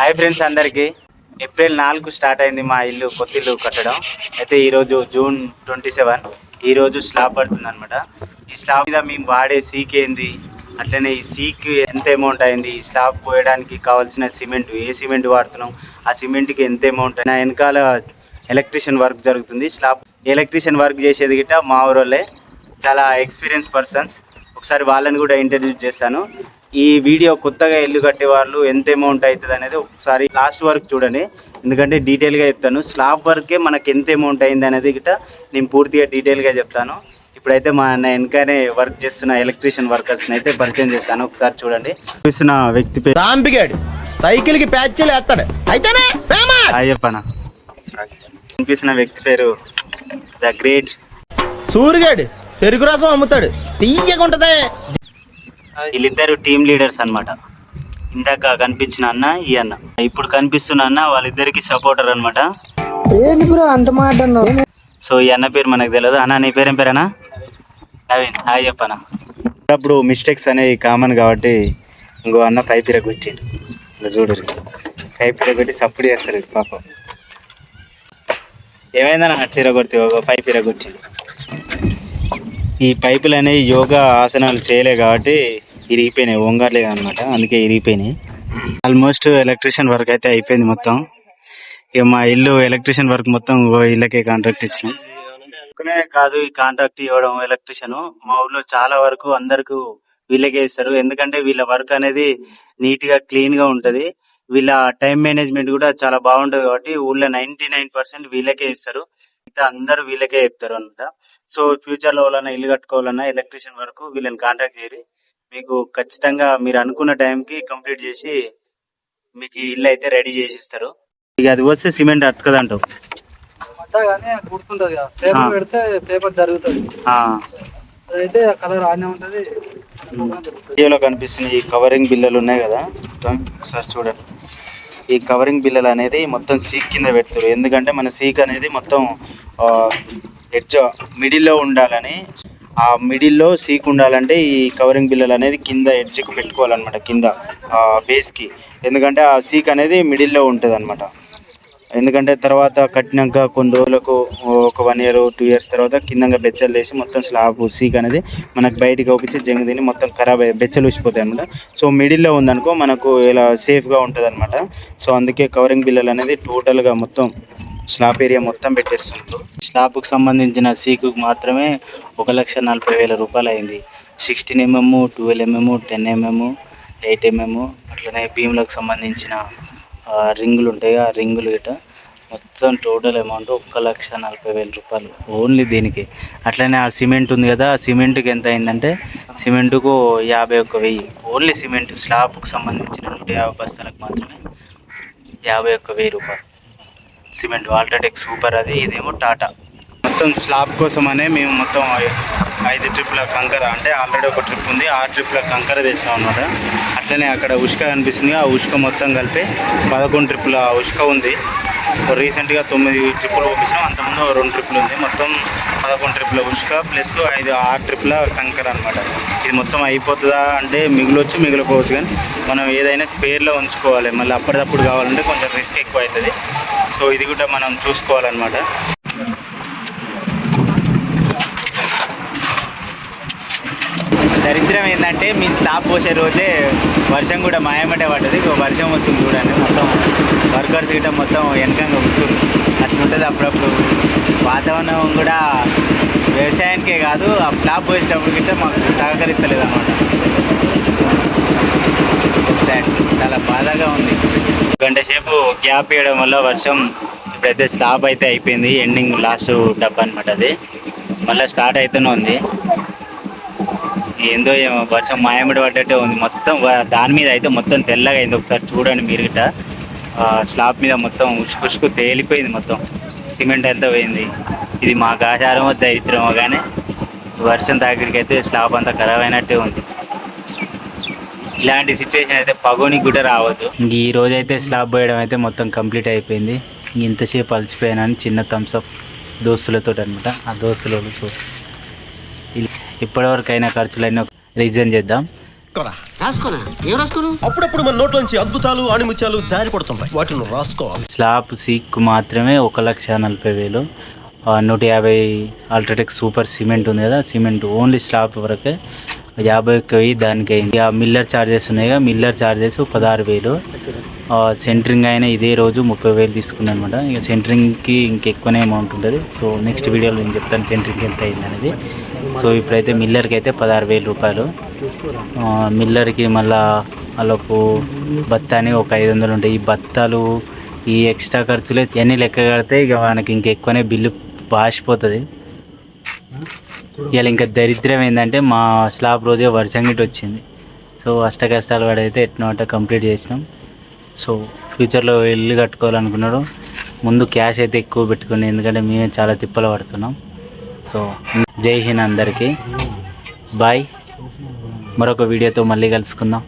Hi friends అందరికీ. April నాలుగు start అయింది మా ఇల్లు కొత్త ఇల్లు కట్టడం. అయితే ఈరోజు జూన్ ట్వంటీ సెవెన్. ఈరోజు స్లాబ్ పడుతుంది అనమాట ఈ స్లాబ్ మీద మేము వాడే సీక్ ఏంది? అట్లనే ఈ సీక్ ఎంత అమౌంట్ అయింది? ఈ స్లాబ్ పోయడానికి కావాల్సిన సిమెంట్ ఏ సిమెంట్ వాడుతున్నాం? ఆ సిమెంట్కి ఎంత అమౌంట్ నా వెనకాల ఎలక్ట్రీషియన్ వర్క్ జరుగుతుంది. స్లాబ్ ఎలక్ట్రీషియన్ వర్క్ చేసేది గిట్ట మా ఊరోళ్ళే. చాలా ఎక్స్పీరియన్స్ పర్సన్స్. ఒకసారి వాళ్ళని కూడా ఇంట్రడ్యూస్ చేస్తాను. ఈ వీడియో కొత్తగా ఇల్లు కట్టే వాళ్ళు ఎంత అమౌంట్ అవుతుంది అనేది ఒకసారి లాస్ట్ వరకు చూడండి. ఎందుకంటే డీటెయిల్గా చెప్తాను. స్లాబ్ వర్కే మనకి ఎంత అమౌంట్ అయింది అనేది గిట్ట నేను పూర్తిగా డీటెయిల్గా చెప్తాను. ఇప్పుడైతే మా అన్న వెనకనే వర్క్ చేస్తున్న ఎలక్ట్రీషియన్ వర్కర్స్ని అయితే పరిచయం చేస్తాను. ఒకసారి చూడండి. చూసిన వ్యక్తి పేరు రాంపిగాడు సైకిల్కి ప్యాచ్లు వేస్తాడు. అయితేనే చెప్పనా? కనిపిస్తున్న వ్యక్తి పేరు ద గ్రేట్. సూరిగాడు చెరుకు రసం అమ్ముతాడు. తీయగుంటదే. వీళ్ళిద్దరు టీమ్ లీడర్స్ అన్నమాట. ఇందాక కనిపించిన అన్న ఈ అన్న. ఇప్పుడు కనిపిస్తున్న అన్న వాళ్ళిద్దరికి సపోర్టర్ అన్నమాట. ఏంటి బ్రో అంత మాట అన్నావు? సో ఈ అన్న పేరు మనకు తెలియదు అన్న నీ పేరేం పేరేనా నవీన్. హాయ్ చెప్పనా? అప్పుడు మిస్టేక్స్ అనేవి కామన్ కాబట్టి ఇంకో అన్న పైప్ ఇరగొచ్చిండు ఇలా చూడరు పైప్ ఇరగొట్టి సప్పుడు చేస్తారు పాపం. ఏమైందన్న? అట్లా ఇరగొడితే ఒక పైప్ ఇరగొచ్చిండు ఈ పైపులు అనేవి యోగా ఆసనాలు చేయలే కాబట్టి ఇరిగిపోయినాయి వంగర్లే అనమాట అందుకే ఇరిగిపోయినాయి. ఆల్మోస్ట్ ఎలక్ట్రీషియన్ వర్క్ అయితే అయిపోయింది మొత్తం. ఇక మా ఇల్లు ఎలక్ట్రీషియన్ వర్క్ మొత్తం ఇళ్ళకే కాంట్రాక్ట్ ఇచ్చినాం. ఒక్కనే కాదు ఈ కాంట్రాక్ట్ ఇవ్వడం ఎలక్ట్రీషియన్ మా ఊర్లో చాలా వరకు అందరికి వీళ్ళకే ఇస్తారు. ఎందుకంటే వీళ్ళ వర్క్ అనేది నీట్గా క్లీన్గా ఉంటది. వీళ్ళ టైం మేనేజ్మెంట్ కూడా చాలా బాగుంటది కాబట్టి ఊళ్ళో నైన్టీ నైన్ పర్సెంట్ వీళ్ళకే ఇస్తారు. మిగతా అందరూ వీళ్ళకే చెప్తారు అనమాట సో ఫ్యూచర్లో ఇల్లు కట్టుకోవాలన్నా ఎలక్ట్రీషియన్ వరకు వీళ్ళని కాంటాక్ట్ చేయరు. మీకు ఖచ్చితంగా మీరు అనుకున్న టైం కి కంప్లీట్ చేసి మీకు ఇల్లు అయితే రెడీ చేసి ఇస్తారు ఇక అది వస్తే సిమెంట్ అతకదంటావు. కానీ గుర్తుంటది కదా పేపర్ పెడితే పేపర్ జరుగుతుంది. ఆ, అదైతే కలర్ ఆనే ఉంటది. వీడియోలో కనిపిస్తున్న ఈ కవరింగ్ బిల్లలు ఉన్నాయి కదా? ఒకసారి చూడండి. ఈ కవరింగ్ బిల్లలు అనేది మొత్తం సీక్ కింద పెడతారు. ఎందుకంటే మన సీక్ అనేది మొత్తం ఎడ్జ్ మిడిల్లో ఉండాలని ఆ మిడిల్లో సీక్ ఉండాలంటే ఈ కవరింగ్ బిల్లలు అనేది కింద ఎడ్జ్కి పెట్టుకోవాలన్నమాట కింద బేస్కి. ఎందుకంటే ఆ సీక్ అనేది మిడిల్లో ఉంటుంది అనమాట ఎందుకంటే తర్వాత కట్టినాక కొన్ని రోజులకు ఒక వన్ ఇయర్ టూ ఇయర్స్ తర్వాత కిందంగా బెచ్చలు వేసి మొత్తం స్లాబ్ సీక్ అనేది మనకు బయటికి ఒప్పించి జంగు తిని మొత్తం ఖరాబ్ అయ్యి బెచ్చలు ఊసిపోతాయి అనమాట సో మిడిల్లో ఉందనుకో మనకు ఇలా సేఫ్గా ఉంటుంది అనమాట సో అందుకే కవరింగ్ బిల్లలు అనేది టోటల్గా మొత్తం స్లాబ్ ఏరియా మొత్తం పెట్టేస్తుండ్రు. స్లాబ్కు సంబంధించిన సీకు మాత్రమే ఒక లక్ష నలభై వేల రూపాయలు అయింది. Sixteen MM twelve MM ten MM eight MM అట్లనే భీములకు సంబంధించిన రింగులు ఉంటాయి ఆ రింగులు గిట మొత్తం టోటల్ అమౌంట్ ఒక్క లక్ష నలభై వేల రూపాయలు ఓన్లీ దీనికి. అట్లనే ఆ సిమెంట్ ఉంది కదా ఆ సిమెంట్కి ఎంత అయిందంటే సిమెంటుకు యాభై ఒక్క వెయ్యి. ఓన్లీ సిమెంట్ స్లాబ్కు సంబంధించిన నూట యాభై బస్తాలకు మాత్రమే యాభై ఒక్క వెయ్యి రూపాయలు. సిమెంట్ ఆల్ట్రాటెక్ సూపర్ అది ఇదేమో టాటా. మొత్తం స్లాబ్ కోసమనే మేము మొత్తం ఐదు ట్రిప్ల కంకర అంటే ఆల్రెడీ ఒక ట్రిప్ ఉంది ఆ ట్రిప్ల కంకర తెచ్చాం అనమాట అట్లనే అక్కడ ఉష్క కనిపిస్తుంది ఆ ఉష్క మొత్తం కలిపి పదకొండు ట్రిప్ల ఉష్క ఉంది. రీసెంట్గా తొమ్మిది ట్రిప్పులు పంపించాం అంతకుముందు రెండు ట్రిప్పులు ఉంది. మొత్తం పదకొండు ట్రిప్పుల ఉష్క ప్లస్ ఐదు ఆరు ట్రిప్పుల కంకర అనమాట ఇది మొత్తం అయిపోతుందా అంటే మిగులొచ్చు మిగిలిపోవచ్చు కానీ మనం ఏదైనా స్పేర్లో ఉంచుకోవాలి. మళ్ళీ అప్పటిదప్పుడు కావాలంటే కొంచెం రిస్క్ ఎక్కువ అవుతుంది సో ఇది కూడా మనం చూసుకోవాలన్నమాట. దరిద్రం ఏంటంటే మీ స్లాబ్ పోసే రోజే వర్షం కూడా మాయమంటే పడ్డది. ఇక వర్షం వస్తుంది చూడండి. మొత్తం వర్కర్స్ గిట్ట మొత్తం వెనకంగా వస్తుంది అట్లా ఉంటుంది అప్పుడప్పుడు. వాతావరణం కూడా వ్యవసాయానికే కాదు ఆ స్లాబ్ పోసేటప్పుడు గిట్ట మాకు సహకరిస్తలేదు అనమాట చాలా బాధగా ఉంది. గంట సేపు గ్యాప్ వేయడం వల్ల వర్షం ఇప్పుడైతే స్లాబ్ అయితే అయిపోయింది. ఎండింగ్ లాస్ట్ డబ్బా అనమాట అది. మళ్ళీ స్టార్ట్ అయితేనే ఉంది. ఏందో ఏమో వర్షం మాయమిడి పడ్డట్టే ఉంది. మొత్తం దాని మీద అయితే మొత్తం తెల్లగా అయింది. ఒకసారి చూడండి మీరు గిట్ట ఆ, స్లాబ్ మీద మొత్తం ఉసుకు ఉసుకు తేలిపోయింది మొత్తం. సిమెంట్ అంతా పోయింది. ఇది మా ఆచారమో దరిద్రమో కానీ వర్షం దగ్గరికి అయితే స్లాబ్ అంతా ఖరాబ్ అయినట్టే ఉంది. ఇలాంటి సిచ్యువేషన్ అయితే పగోనికి కూడా రావద్దు. ఇంక ఈ రోజు అయితే స్లాబ్ పోయడం అయితే మొత్తం కంప్లీట్ అయిపోయింది. ఇంక ఇంతసేపు అలసిపోయానని చిన్న థమ్స్అప్ దోస్తులతో అనమాట ఆ దోస్తులు సో ఇప్పటివరకు అయిన ఖర్చులన్నీ రివిజన్ చేద్దాం. రాసుకోరా రాసుకోనా? ఏం రాసుకోను? అప్పుడప్పుడు మన నోట్లోంచి అద్భుతాలు ఆణిముత్యాలు జారి పడుతుంటాయి. వాటిని రాసుకోవాలి. స్లాబ్ సీక్ మాత్రమే ఒక లక్ష నలభై వేలు. ఆ, నూట యాభై అల్ట్రాటెక్ సూపర్ సిమెంట్ ఉంది కదా సిమెంట్ ఓన్లీ స్లాబ్ వరకే. యాభై ఒక్క వెయ్యి దానికి అయింది. ఇక మిల్లర్ ఛార్జెస్ ఉన్నాయి కదా మిల్లర్ ఛార్జెస్ పదహారు వేలు. ఆ, సెంటరింగ్ అయినా ఇదే రోజు ముప్పై వేలు తీసుకుంది అనమాట. ఇక సెంటరింగ్కి ఇంకెక్కువనే అమౌంట్ ఉంటుంది. సో నెక్స్ట్ వీడియోలో నేను చెప్తాను సెంటరింగ్ ఎంత అయింది అనేది సో ఇప్పుడైతే మిల్లర్కి అయితే పదహారు వేలు రూపాయలు. మిల్లర్కి మళ్ళా వాళ్ళకు బత్త అని ఒక ఐదు వందలు ఉంటాయి. ఈ బత్తాలు ఈ ఎక్స్ట్రా ఖర్చులు ఇవన్నీ లెక్క కడితే ఇక మనకి ఇంకెక్కువనే బిల్లు పాసిపోతుంది. ఇవాళ ఇంకా దరిద్రం ఏంటంటే మా స్లాబ్ రోజే వర్షం గిట్ వచ్చింది. సో అష్ట కష్టాలు పడైతే ఎట్నోట కంప్లీట్ చేసినాం. సో ఫ్యూచర్లో ఇల్లు కట్టుకోవాలనుకున్నాడు. ముందు క్యాష్ అయితే ఎక్కువ పెట్టుకుని ఎందుకంటే మేమే చాలా తిప్పలు పడుతున్నాం. సో జై హింద్ అందరికీ. బాయ్. మరొక వీడియోతో మళ్ళీ కలుసుకుందాం.